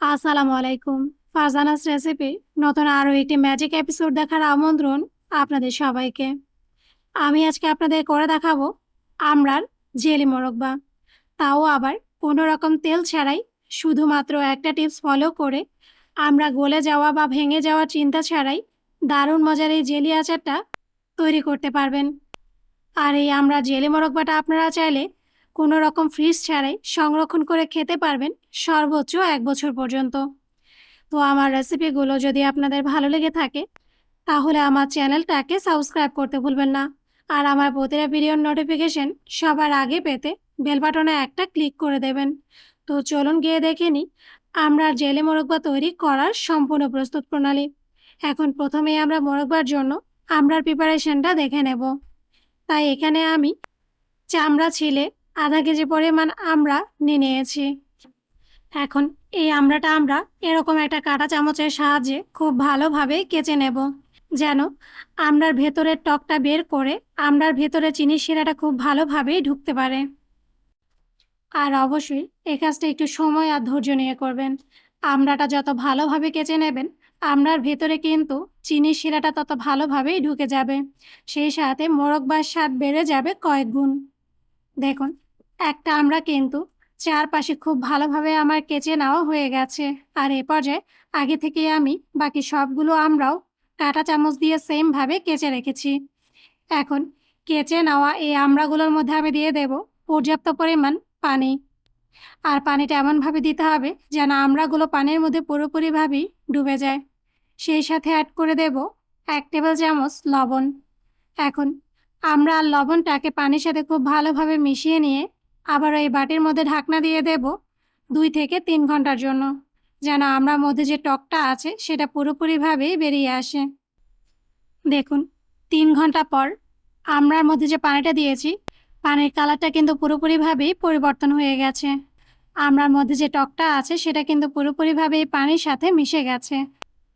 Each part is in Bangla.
আসসালামু আলাইকুম। ফারজানাস রেসিপি, নতুন আরও একটি ম্যাজিক এপিসোড দেখার আমন্ত্রণ আপনাদের সবাইকে। আমি আজকে আপনাদের করে দেখাবো আমরার জেলি মোরব্বা তাও আবার কোনো রকম তেল ছাড়াই শুধুমাত্র একটা টিপস ফলো করে আমরা গলে যাওয়া বা ভেঙে যাওয়া চিন্তা ছাড়াই দারুণ মজার এই জেলি আচারটা তৈরি করতে পারবেন। আর এই আমরা জেলি মোরব্বাটা আপনারা চাইলে কোনো রকম ফ্রিজ ছাড়াই সংরক্ষণ করে খেতে পারবেন সর্বোচ্চ এক বছর পর্যন্ত। তো আমার রেসিপিগুলো যদি আপনাদের ভালো লেগে থাকে, তাহলে আমার চ্যানেলটাকে সাবস্ক্রাইব করতে ভুলবেন না। আর আমার প্রতিটা ভিডিওর নোটিফিকেশন সবার আগে পেতে বেল বাটনে একটা ক্লিক করে দেবেন। তো চলুন গিয়ে দেখে নিই, আমরা জেলে মোরব্বা তৈরি করার সম্পূর্ণ প্রস্তুত প্রণালী। এখন প্রথমেই আমরা মোরব্বার জন্য আমরার প্রিপারেশনটা দেখে নেব। তাই এখানে আমি চামড়া ছিলে আধা কেজি পরিমাণ আমরা নিয়ে নিয়েছি। এখন এই আমড়াটা আমরা এরকম একটা কাঁটা চামচের সাহায্যে খুব ভালোভাবে কেচে নেব। যেন আমড়ার ভেতরের টকটা বের করে আমড়ার ভেতরে চিনি শিরাটা খুব ভালোভাবেই ঢুকতে পারে। আর অবশ্যই এই কাজটা একটু সময় আর ধৈর্য নিয়ে করবেন। আমড়াটা যত ভালোভাবে কেচে নেবেন, আমড়ার ভেতরে কিন্তু চিনির শিরাটা তত ভালোভাবেই ঢুকে যাবে। সেই সাথে মোরব্বার স্বাদ বেড়ে যাবে কয়েক গুণ। দেখুন একটা আমরা কিন্তু চারপাশে খুব ভালোভাবে আমার কেচে নেওয়া হয়ে গেছে। আর এ পর্যায়ে আগে থেকে আমি বাকি সবগুলো আমরাও কাঁটা চামচ দিয়ে সেমভাবে কেচে রেখেছি। এখন কেচে নেওয়া এই আমড়াগুলোর মধ্যে আমি দিয়ে দেব পর্যাপ্ত পরিমাণ পানি। আর পানিটা এমনভাবে দিতে হবে যেন আমড়াগুলো পানির মধ্যে পুরোপুরিভাবেই ডুবে যায়। সেই সাথে অ্যাড করে দেব এক টেবিল চামচ লবণ। এখন আমরা লবণটাকে পানির সাথে খুব ভালোভাবে মিশিয়ে নিয়ে আবার এই বাটির মধ্যে ঢাকনা দিয়ে দেব দুই থেকে তিন ঘণ্টার জন্য। যেন আমরা মধ্যে যে টকটা আছে, সেটা পুরোপুরিভাবেই বেরিয়ে আসে। দেখুন, তিন ঘণ্টা পর আমরার মধ্যে যে পানিটা দিয়েছি, পানির কালারটা কিন্তু পুরোপুরিভাবেই পরিবর্তন হয়ে গেছে। আমরার মধ্যে যে টকটা আছে, সেটা কিন্তু পুরোপুরিভাবেই পানির সাথে মিশে গেছে।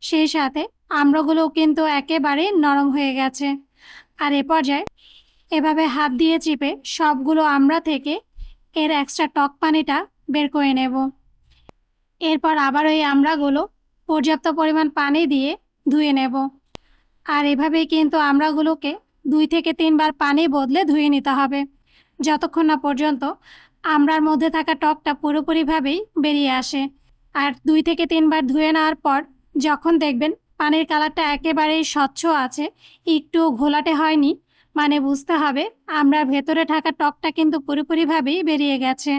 সেই সাথে আমড়াগুলোও কিন্তু একেবারেই নরম হয়ে গেছে। আর এ পর্যায়ে এভাবে হাত দিয়ে চিপে সবগুলো আমড়া থেকে এর এক্সট্রা টক পানিটা বের করে নেব। এরপর আবার ওই আমড়াগুলো পর্যাপ্ত পরিমাণ পানি দিয়ে ধুয়ে নেব। আর এভাবেই কিন্তু আমড়াগুলোকে দুই থেকে তিনবার পানি বদলে ধুয়ে নিতে হবে। যতক্ষণ না পর্যন্ত আমড়ার মধ্যে থাকা টকটা পুরোপুরিভাবেই বেরিয়ে আসে। আর দুই থেকে তিনবার ধুয়ে নেওয়ার পর যখন দেখবেন পানির কালারটা একেবারেই স্বচ্ছ আছে একটু ঘোলাটে হয়নি মানে বুঝতে হবে, আমরা ভেতরে থাকা টকটা কিন্তু পুরোপুরিভাবেই বেরিয়ে গেছে।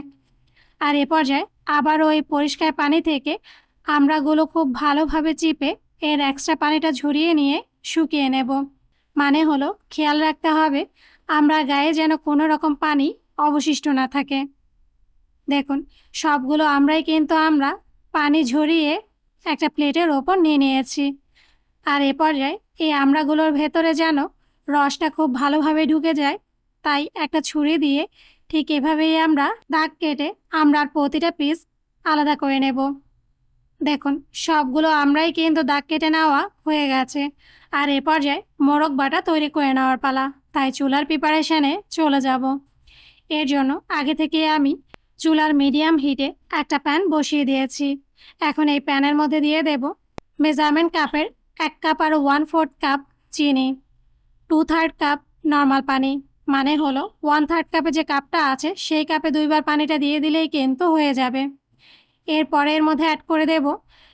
আর এ পর্যায়ে আবার ওই পরিষ্কার পানি থেকে আমরাগুলো খুব ভালোভাবে চিপে এর এক্সট্রা পানিটা ঝরিয়ে নিয়ে শুকিয়ে নেব। মানে হলো, খেয়াল রাখতে হবে, আমরা গায়ে যেন কোনো রকম পানি অবশিষ্ট না থাকে। দেখুন, সবগুলো আমরাই কিন্তু আমরা পানি ঝরিয়ে একটা প্লেটের ওপর নিয়ে নিয়েছি। আর এ পর্যায়ে এই আমড়াগুলোর ভেতরে যেন রসটা খুব ভালোভাবে ঢুকে যায়। তাই একটা ছুরি দিয়ে ঠিক এভাবেই আমরা দাগ কেটে আমরার প্রতিটা পিস আলাদা করে নেব। দেখুন, সবগুলো আমরাই কিন্তু দাগ কেটে নেওয়া হয়ে গেছে। আর এ পর্যায়ে মোরগ বাটা তৈরি করে নেওয়ার পালা। তাই চুলার প্রিপারেশানে চলে যাব। এর জন্য আগে থেকে আমি চুলার মিডিয়াম হিটে একটা প্যান বসিয়ে দিয়েছি। এখন এই প্যানের মধ্যে দিয়ে দেব মেজারমেন্ট কাপের এক কাপ আর ওয়ান ফোর্থ কাপ চিনি। টু থার্ড কাপ নর্মাল পানি। মানে হলো ওয়ান থার্ড কাপে যে কাপটা আছে, সেই কাপে দুইবার পানিটা দিয়ে দিলেই কিন্তু হয়ে যাবে। এরপরে এর মধ্যে অ্যাড করে দেব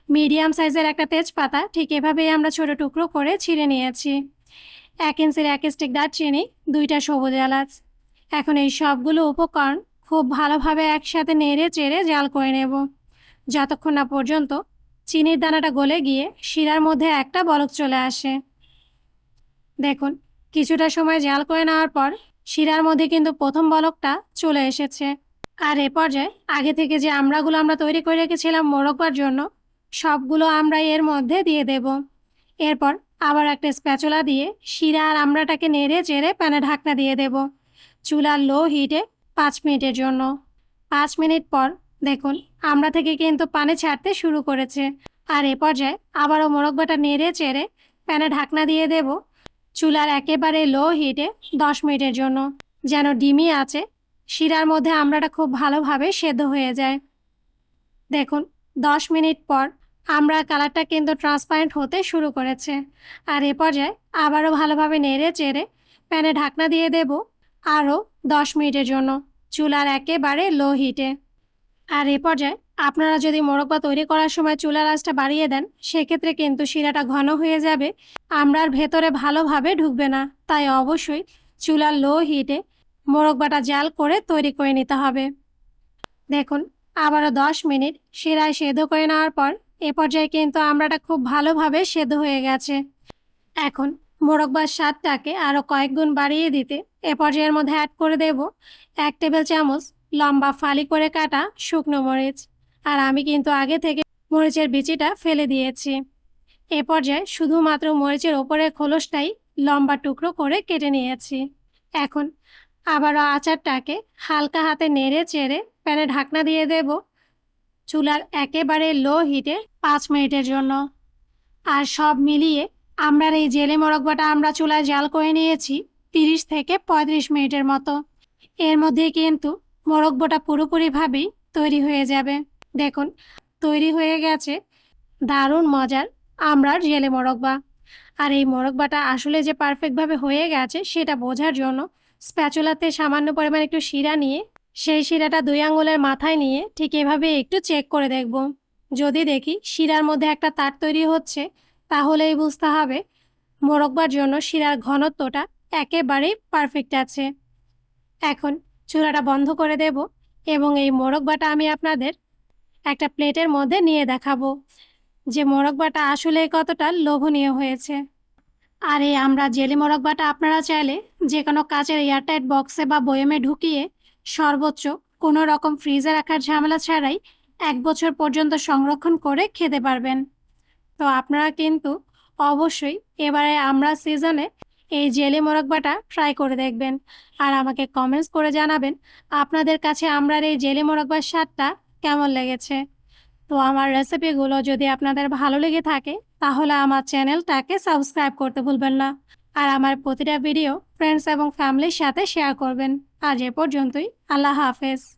মিডিয়াম সাইজের একটা তেজপাতা, ঠিক এভাবেই আমরা ছোটো টুকরো করে ছিঁড়ে নিয়েছি। এক ইঞ্চির এক স্টিক দারচিনি, দুইটা সবুজ এলাচ। এখন এই সবগুলো উপকরণ খুব ভালোভাবে একসাথে নেড়ে চেড়ে জাল করে নেব। যতক্ষণ না পর্যন্ত চিনির দানাটা গলে গিয়ে শিরার মধ্যে একটা বলক চলে আসে। দেখুন কিছুটা সময় জাল করে নেওয়ার পর শিরার মধ্যে কিন্তু প্রথম বলকটা চলে এসেছে। আর এ পর্যায়ে আগে থেকে যে আমড়াগুলো আমরা তৈরি করে রেখেছিলাম মোরকবার জন্য, সবগুলো আমরা এর মধ্যে দিয়ে দেব। এরপর আবার একটা স্প্যাচুলা দিয়ে শিরা আর আমড়াটাকে নেড়ে চেড়ে প্যানে ঢাকনা দিয়ে দেব, চুলার লো হিটে পাঁচ মিনিটের জন্য। পাঁচ মিনিট পর দেখুন আমরা থেকে কিন্তু পানি ছাড়তে শুরু করেছে। আর এ পর্যায়ে আবারও মোরব্বাটা নেড়ে চেড়ে প্যানে ঢাকনা দিয়ে দেব চুলার একেবারে লো হিটে দশ মিনিটের জন্য। যেন ডিমি আছে, শিরার মধ্যে আমড়াটা খুব ভালোভাবে সেদ্ধ হয়ে যায়। দেখুন, দশ মিনিট পর আমরা কালারটা কিন্তু ট্রান্সপারেন্ট হতে শুরু করেছে। আর এ পর্যায়ে আবারও ভালোভাবে নেড়ে চেড়ে প্যানে ঢাকনা দিয়ে দেব আরও দশ মিনিটের জন্য, চুলার একেবারে লো হিটে। আর এ পর্যায়ে আপনারা যদি মোরব্বা তৈরি করার সময় চুলার আঁচটা বাড়িয়ে দেন, সেক্ষেত্রে কিন্তু শিরাটা ঘন হয়ে যাবে। আমরার ভেতরে ভালোভাবে ঢুকবে না। তাই অবশ্যই চুলার লো হিটে মোরব্বাটা জাল করে তৈরি করে নিতে হবে। দেখুন, আবারও দশ মিনিট শিরায় সেদ্ধ করে নেওয়ার পর এ পর্যায়ে কিন্তু আমরাটা খুব ভালোভাবে সেদ্ধ হয়ে গেছে। এখন মোরব্বার স্বাদটাকে আরও কয়েক গুণ বাড়িয়ে দিতে এ পর্যায়ের মধ্যে অ্যাড করে দেব এক টেবিল চামচ লম্বা ফালি করে কাটা শুকনো মরিচ। আর আমি কিন্তু আগে থেকে মরিচের বিচিটা ফেলে দিয়েছি। এ পর্যায়ে শুধুমাত্র মরিচের ওপরের খোলসটাই লম্বা টুকরো করে কেটে নিয়েছি। এখন আবারও আচারটাকে হালকা হাতে নেড়ে চেড়ে প্যানে ঢাকনা দিয়ে দেব চুলার একেবারে লো হিটে পাঁচ মিনিটের জন্য। আর সব মিলিয়ে আমরা এই জেলে মোরব্বাটা আমরা চুলায় জাল করে নিয়েছি তিরিশ থেকে পঁয়ত্রিশ মিনিটের মতো। এর মধ্যে কিন্তু মোরব্বটা পুরোপুরিভাবেই তৈরি হয়ে যাবে। দেখুন, তৈরি হয়ে গেছে। দারুণ মজার। আমরার জেলে মোরব্বা আর এই মোরব্বাটা আসলে যে পারফেক্টভাবে হয়ে গেছে, সেটা বোঝার জন্য স্প্যাচুলাতে সামান্য পরিমাণ একটু শিরা নিয়ে, সেই শিরাটা দুই আঙুলের মাথায় নিয়ে ঠিক এভাবে একটু চেক করে দেখব। যদি দেখি শিরার মধ্যে একটা তার তৈরি হচ্ছে, তাহলেই বুঝতে হবে মোরব্বার জন্য শিরার ঘনত্বটা একেবারেই পারফেক্ট আছে। এখন চূড়াটা বন্ধ করে দেব এবং এই মোরব্বাটা আমি আপনাদের একটা প্লেটের মধ্যে নিয়ে দেখাবো যে মোরব্বাটা আসলে কতটা লোভনীয় হয়েছে। আর এই আমরা জেলি মোরব্বাটা আপনারা চাইলে যে কোনো কাচের এয়ারটাইট বক্সে বা বয়মে ঢুকিয়ে সর্বোচ্চ কোনো রকম ফ্রিজে রাখার ঝামেলা ছাড়াই এক বছর পর্যন্ত সংরক্ষণ করে খেতে পারবেন। তো আপনারা কিন্তু অবশ্যই এবারে আমরা সিজনে এই জেলি মোরব্বাটা ট্রাই করে দেখবেন। আর আমাকে কমেন্টস করে জানাবেন আপনাদের কাছে আমরার এই জেলি মোরব্বার স্বাদটা কেমন লেগেছে? তো আমার রেসিপিগুলো যদি আপনাদের ভালো লেগে থাকে, তাহলে আমার চ্যানেলটাকে সাবস্ক্রাইব করতে ভুলবেন না। আর আমার প্রতিটা ভিডিও ফ্রেন্ডস এবং ফ্যামিলির সাথে শেয়ার করবেন। আজ এ পর্যন্তই। আল্লাহ হাফেজ।